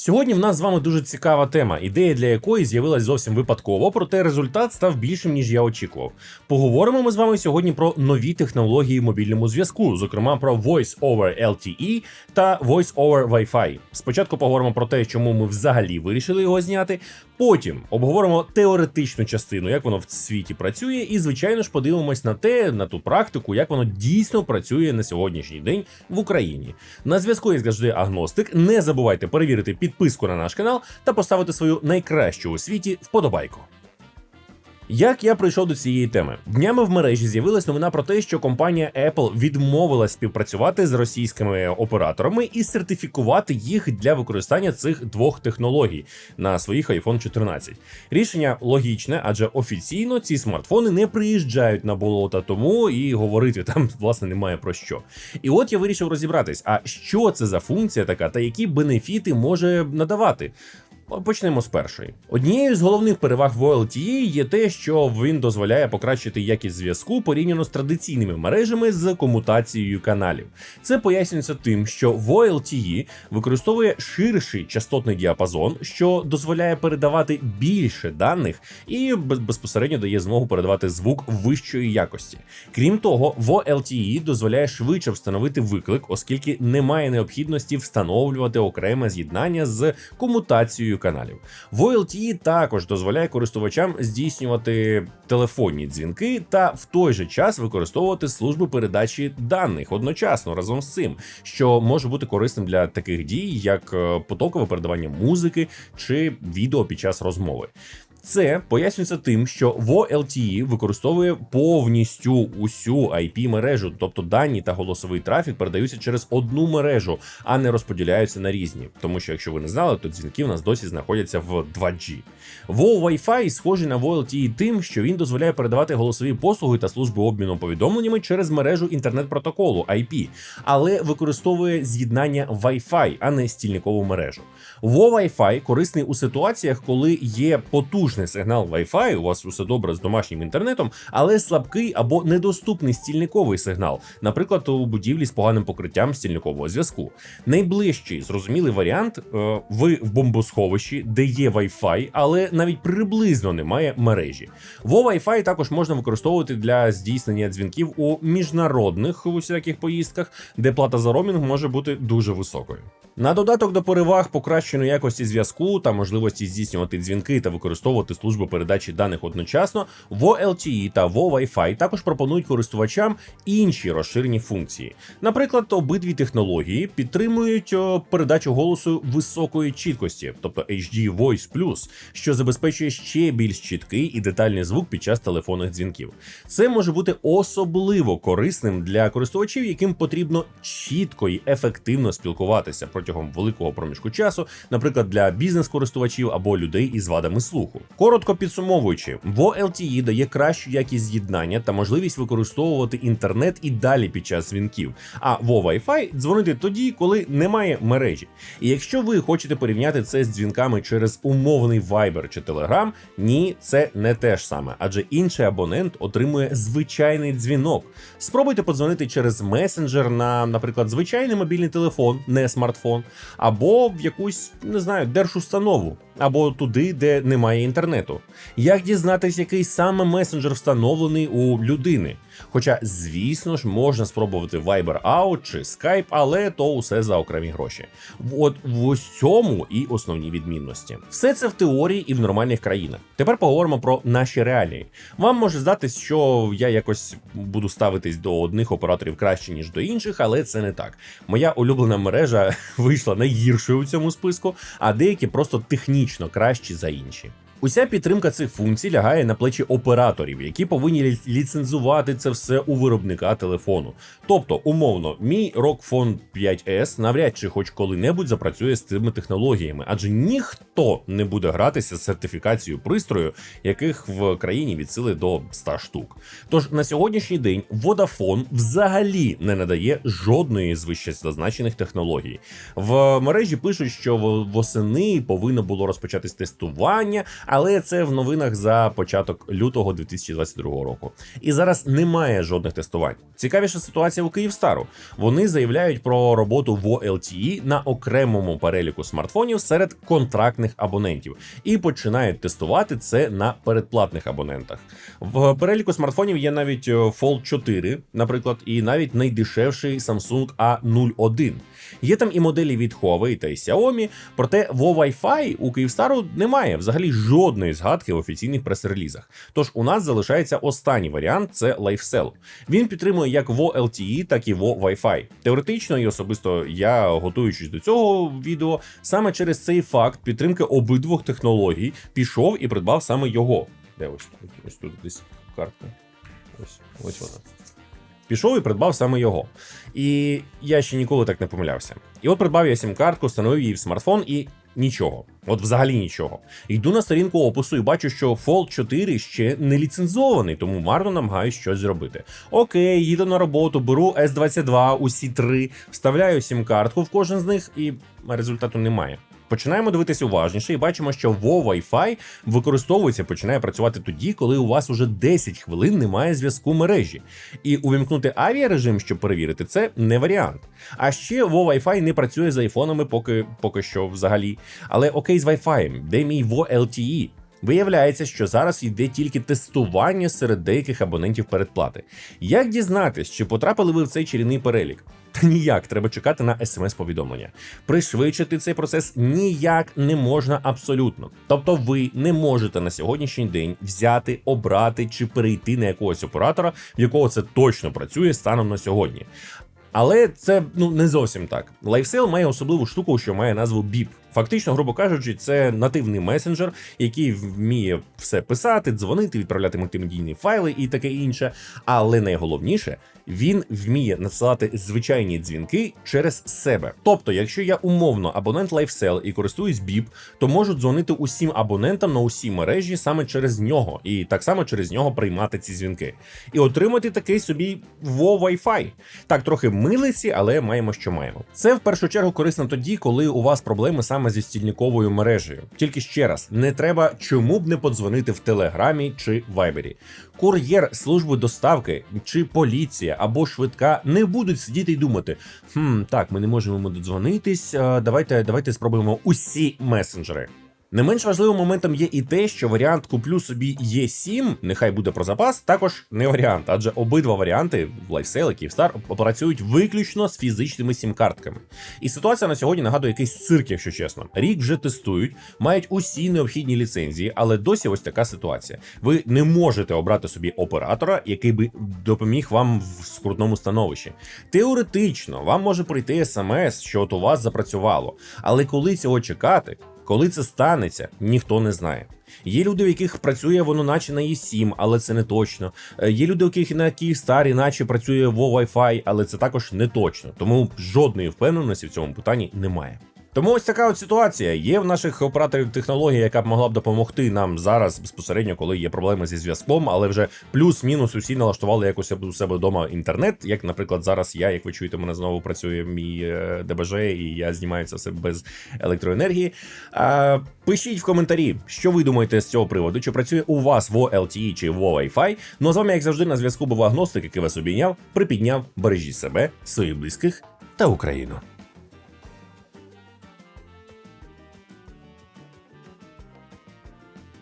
Сьогодні в нас з вами дуже цікава тема, ідея для якої з'явилась зовсім випадково, проте результат став більшим ніж я очікував. Поговоримо ми з вами сьогодні про нові технології в мобільному зв'язку, зокрема про Voice over LTE та Voice over Wi-Fi. Спочатку поговоримо про те, чому ми взагалі вирішили його зняти. Потім обговоримо теоретичну частину, як воно в світі працює, і звичайно ж подивимось на те, на ту практику, як воно дійсно працює на сьогоднішній день в Україні. На зв'язку як завжди агностик. Не забувайте перевірити підписку на наш канал та поставити свою найкращу у світі вподобайку. Як я прийшов до цієї теми? Днями в мережі з'явилась новина про те, що компанія Apple відмовилась співпрацювати з російськими операторами і сертифікувати їх для використання цих двох технологій на своїх iPhone 14. Рішення логічне, адже офіційно ці смартфони не приїжджають на болота, тому і говорити там власне немає про що. І от я вирішив розібратись, а що це за функція така, та які бенефіти може надавати. Почнемо з першої. Однією з головних переваг VoLTE є те, що він дозволяє покращити якість зв'язку порівняно з традиційними мережами з комутацією каналів. Це пояснюється тим, що VoLTE використовує ширший частотний діапазон, що дозволяє передавати більше даних і безпосередньо дає змогу передавати звук вищої якості. Крім того, VoLTE дозволяє швидше встановити виклик, оскільки немає необхідності встановлювати окреме з'єднання з комутацією каналів. VoLTE також дозволяє користувачам здійснювати телефонні дзвінки та в той же час використовувати служби передачі даних одночасно разом з цим, що може бути корисним для таких дій, як е, потокове передавання музики чи відео під час розмови. Це пояснюється тим, що VoLTE використовує повністю усю IP мережу, тобто дані та голосовий трафік передаються через одну мережу, а не розподіляються на різні. Тому що, якщо ви не знали, то дзвінки в нас досі знаходяться в 2G. VO Wi-Fi схожий на VoLTE тим, що він дозволяє передавати голосові послуги та служби обміну повідомленнями через мережу інтернет-протоколу IP, але використовує з'єднання Wi-Fi, а не стільникову мережу. VO Wi-Fi корисний у ситуаціях, коли є потужний сигнал Wi-Fi, у вас усе добре з домашнім інтернетом, але слабкий або недоступний стільниковий сигнал, наприклад, у будівлі з поганим покриттям стільникового зв'язку. Найближчий зрозумілий варіант: е, ви в бомбосховищі, де є Wi-Fi, але навіть приблизно немає мережі. Во Wi-Fi також можна використовувати для здійснення дзвінків у міжнародних усяких поїздках, де плата за ромінг може бути дуже високою. На додаток до переваг покращеної якості зв'язку та можливості здійснювати дзвінки та використовувати служби передачі даних одночасно, VoLTE та VoWi-Fi також пропонують користувачам інші розширені функції. Наприклад, обидві технології підтримують передачу голосу високої чіткості, тобто HD Voice Plus, що забезпечує ще більш чіткий і детальний звук під час телефонних дзвінків. Це може бути особливо корисним для користувачів, яким потрібно чітко і ефективно спілкуватися протягом великого проміжку часу, наприклад, для бізнес-користувачів або людей із вадами слуху. Коротко підсумовуючи, VoLTE дає кращу якість з'єднання та можливість використовувати інтернет і далі під час дзвінків. А Wi-Fi дзвонити тоді, коли немає мережі. І якщо ви хочете порівняти це з дзвінками через умовний Viber чи Telegram, ні, це не те ж саме, адже інший абонент отримує звичайний дзвінок. Спробуйте подзвонити через месенджер на, наприклад, звичайний мобільний телефон, не смартфон або в якусь не знаю держустанову, або туди, де немає інтернету. Як дізнатись, який саме месенджер встановлений у людини? Хоча, звісно ж, можна спробувати Viber Out чи Skype, але то усе за окремі гроші. От в ось цьому і основні відмінності. Все це в теорії і в нормальних країнах. Тепер поговоримо про наші реалії. Вам може здатись, що я якось буду ставитись до одних операторів краще, ніж до інших, але це не так. Моя улюблена мережа вийшла найгіршою у цьому списку, а деякі просто технічно кращі за інші. Уся підтримка цих функцій лягає на плечі операторів, які повинні ліцензувати це все у виробника телефону. Тобто, умовно, мій Rockphone 5S навряд чи хоч коли-небудь запрацює з цими технологіями, адже ніхто не буде гратися з сертифікацією пристрою, яких в країні від сили до 100 штук. Тож на сьогоднішній день Vodafone взагалі не надає жодної з вище зазначених технологій. В мережі пишуть, що восени повинно було розпочатись тестування Але це в новинах за початок лютого 2022 року. І зараз немає жодних тестувань. Цікавіша ситуація у Київстару. Вони заявляють про роботу в LTE на окремому переліку смартфонів серед контрактних абонентів і починають тестувати це на передплатних абонентах. В переліку смартфонів є навіть е, Fold 4, наприклад, і навіть найдешевший Samsung A01. Є там і моделі від Huawei та Xiaomi, проте во Wi-Fi у Київстару немає взагалі жодної згадки в офіційних прес-релізах. Тож у нас залишається останній варіант це LifeCell. Він підтримує як во LTE, так і во Wi-Fi. Теоретично і особисто я, готуючись до цього відео, саме через цей факт підтримки обидвох технологій пішов і придбав саме його. Де ось? Ось тут десь картка. Ось ось вона. Пішов і придбав саме його. І я ще ніколи так не помилявся. І от придбав я сім-картку, встановив її в смартфон і нічого. От взагалі нічого. Йду на сторінку опису і бачу, що Fold 4 ще не ліцензований, тому марно намагаюсь щось зробити. Окей, їду на роботу, беру S22, усі три, вставляю сім-картку в кожен з них, і результату немає. Починаємо дивитися уважніше і бачимо, що во Wi-Fi використовується, починає працювати тоді, коли у вас уже 10 хвилин немає зв'язку мережі. І увімкнути авіарежим, щоб перевірити, це не варіант. А ще во Wi-Fi не працює з айфонами поки, поки що взагалі. Але окей з Wi-Fi, де мій во LTE? Виявляється, що зараз йде тільки тестування серед деяких абонентів передплати. Як дізнатись, чи потрапили ви в цей чарівний перелік? Та ніяк треба чекати на смс-повідомлення. Пришвидшити цей процес ніяк не можна абсолютно. Тобто, ви не можете на сьогоднішній день взяти, обрати чи перейти на якогось оператора, в якого це точно працює станом на сьогодні. Але це ну не зовсім так. LifeSale має особливу штуку, що має назву BIP. Фактично, грубо кажучи, це нативний месенджер, який вміє все писати, дзвонити, відправляти мультимедійні файли і таке інше. Але найголовніше, він вміє надсилати звичайні дзвінки через себе. Тобто, якщо я умовно абонент LifeSell і користуюсь BIP, то можу дзвонити усім абонентам на усі мережі саме через нього, і так само через нього приймати ці дзвінки. І отримати такий собі во Wi-Fi. Так, трохи милиці, але маємо, що маємо. Це в першу чергу корисно тоді, коли у вас проблеми саме зі стільниковою мережею. Тільки ще раз, не треба чому б не подзвонити в Телеграмі чи Вайбері. Кур'єр служби доставки чи поліція або швидка не будуть сидіти і думати: хм, так, ми не можемо додзвонитись. Давайте, давайте спробуємо усі месенджери. Не менш важливим моментом є і те, що варіант куплю собі Є7, нехай буде про запас, також не варіант, адже обидва варіанти LifeSale і Київстар працюють виключно з фізичними сім-картками. І ситуація на сьогодні нагадує якийсь цирк, якщо чесно. Рік вже тестують, мають усі необхідні ліцензії, але досі ось така ситуація. Ви не можете обрати собі оператора, який би допоміг вам в скрутному становищі. Теоретично вам може прийти смс, що от у вас запрацювало, але коли цього чекати? Коли це станеться, ніхто не знає. Є люди, в яких працює воно наче на E7, але це не точно. Е, Є люди, у яких на Київстарі наче працює во Wi-Fi, але це також не точно. Тому жодної впевненості в цьому питанні немає. Тому ось така от ситуація. Є в наших операторів технологія, яка б могла б допомогти нам зараз безпосередньо, коли є проблеми зі зв'язком, але вже плюс-мінус усі налаштували якось у себе вдома інтернет. Як, наприклад, зараз я, як ви чуєте, мене знову працює мій е, ДБЖ, і я знімаю це все без електроенергії. А, пишіть в коментарі, що ви думаєте з цього приводу, чи працює у вас во LTE чи во Wi-Fi. Ну а з вами, як завжди, на зв'язку був агностик, який вас обійняв, припідняв, бережіть себе, своїх близьких та Україну.